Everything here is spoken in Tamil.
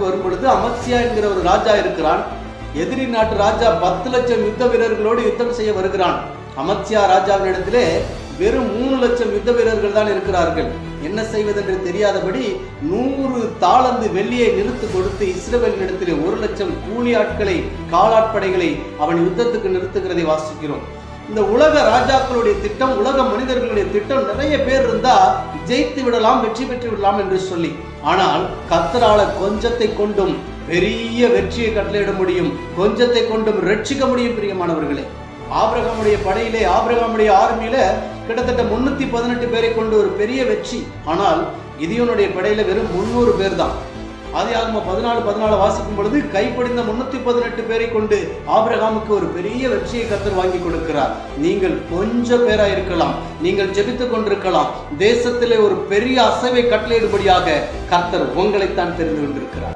வரும் பொழுது அமத்சியா என்கிற ஒரு ராஜா இருக்கிறான். எதிரி நாட்டு ராஜா பத்து லட்சம் யுத்த வீரர்களோடு யுத்தம் செய்ய வருகிறான். அமத்சியா ராஜாவினிடத்திலே வெறும் மூணு லட்சம் யுத்த வீரர்கள் தான் இருக்கிறார்கள். என்ன செய்வதென்று தெரியாதபடி நூறு தாளந்து வெள்ளியை நிறுத்து கொடுத்து இஸ்ரவேல் இடத்திலே ஒரு லட்சம் கூலி ஆட்களை காலாட்படைகளை அவன் யுத்தத்துக்கு நிறுத்துகிறதை வாசிக்கிறோம். இந்த உலக ராஜாக்களுடைய திட்டம் உலக மனிதர்களுடைய திட்டம் நிறைய பேர் இருந்தா ஜெயித்து விடலாம் வெற்றி பெற்று விடலாம் என்று சொல்லி. ஆனால் கத்தரால கொஞ்சத்தை கொண்டும் பெரிய வெற்றியை கட்டளையிட முடியும். கொஞ்சத்தை கொண்டும் ரட்சிக்க முடியும் பிரியமானவர்களே. ஆபிரகாமுடைய படையிலே ஆபிரகாமுடைய ஆர்மியில கிட்டத்தட்ட முன்னூத்தி பதினெட்டு பேரை கொண்டு ஒரு பெரிய வெற்றி. ஆனால் இதியோனுடைய படையில வெறும் முன்னூறு பேர் தான் ஆதி பதினாலு பதினாலு வாசிக்கும் பொழுது கைப்படிந்த முன்னூத்தி பதினெட்டு பேரை கொண்டு ஆபிரகாமுக்கு ஒரு பெரிய வெற்றியை கத்தர் வாங்கி கொடுக்கிறார். நீங்கள் கொஞ்சம் பேரா இருக்கலாம் நீங்கள் ஜெபித்துக் கொண்டிருக்கலாம். தேசத்திலே ஒரு பெரிய அசைவை கட்டளையிடும்படியாக கர்த்தர் உங்களைத்தான் தெரிந்து கொண்டிருக்கிறார்.